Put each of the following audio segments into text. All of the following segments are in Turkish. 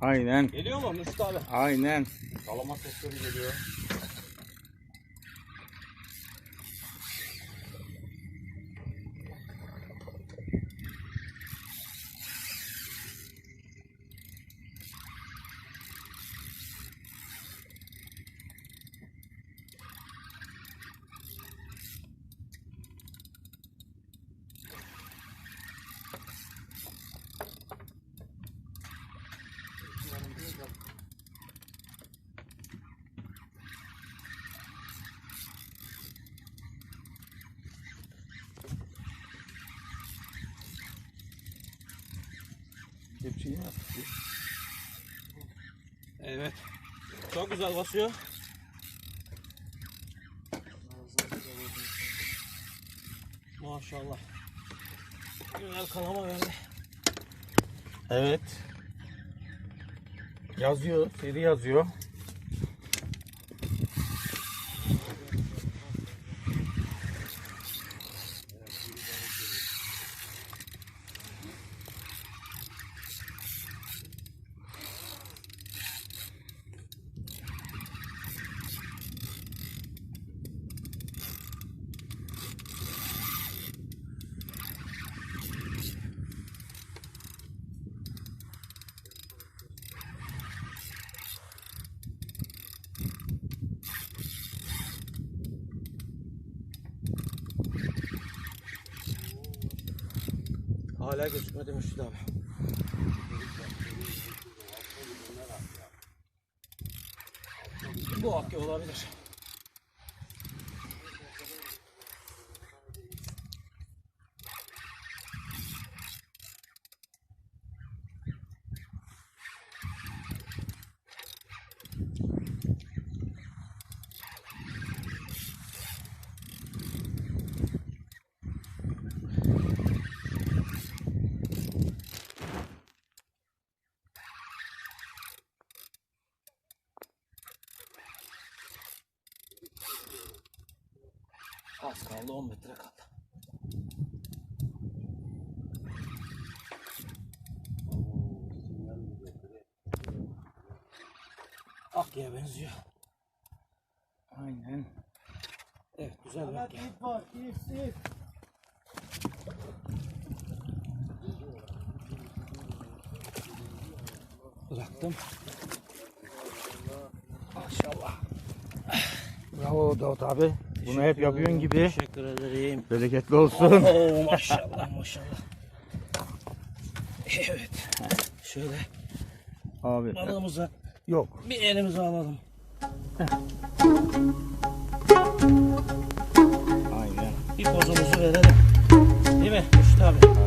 Aynen. Geliyor mu Mesut abi? Aynen. Salama sesleri geliyor. Hepsini yaptık. Evet. Çok güzel basıyor. Maşallah. Güzel kalama verdi. Evet. Yazıyor. Seri yazıyor. Hala gözükmedi Mesut abi. Bu akya olabilir. Az kaldı 10 metre kaldı. Akya'ya benziyor. Aynen. Evet güzel bir akya. ip var, ip, ip. Bıraktım. Maşallah. Bravo Davut abi. Bunu hep yapıyorsun gibi. Teşekkür ederim. Bereketli olsun. Oo maşallah maşallah. Evet. Şöyle Abi. balığımıza Yok. bir elimize alalım. Aynen. Bir pozumuzu verelim. Değil mi Mesut abi?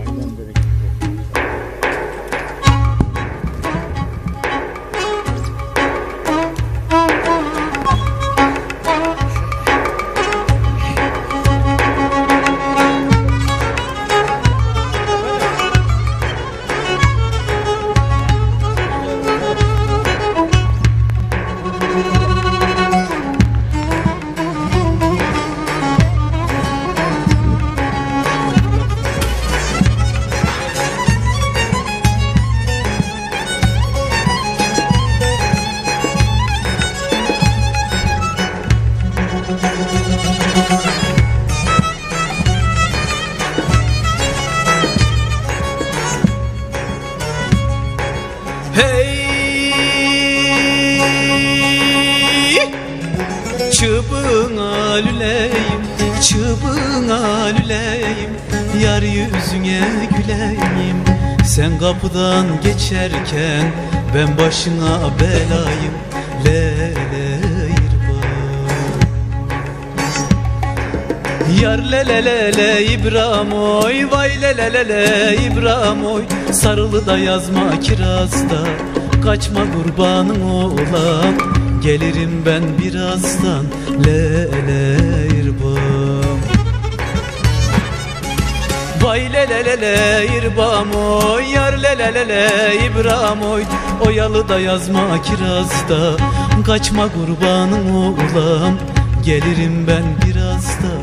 Hey! Çıbığına lüleyim Çıbığına lüleyim Yar yüzüne güleyim. Sen kapıdan geçerken Ben başına belayım. Leleyirban Yar le le le le İbrahim oy. Vay le le le le İbrahim oy. Sarılı da yazma kirazda Kaçma kurbanın oğlan. Gelirim ben birazdan. Le le İrbam Vay le le le le İrbam oy. Yar le le le le İbrahim oy. Oyalı da yazma kirazda Kaçma kurbanın oğlan. Gelirim ben birazdan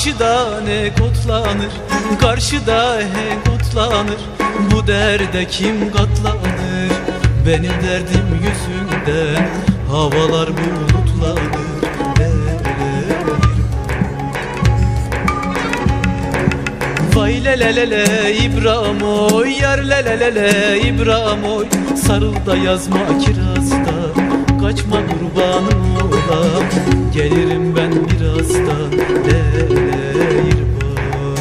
Karşıda ne kotlanır Karşıda he kotlanır Bu derde kim katlanır? Benim derdim yüzünden Havalar bulutlanır. Vay le le le le İbrahim oy Yar le le le le İbrahim oy. Sarıl da yazma kirazda Kaçma kurbanım olam Gelirim ben birazdan Le le İrban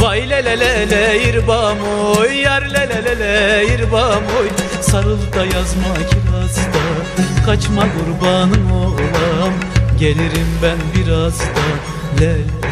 Vay le le le le İrbam oy Yar le le le le İrbam oy Sarıl da yazma kirazda Kaçma kurbanım olam. Gelirim ben birazdan Le le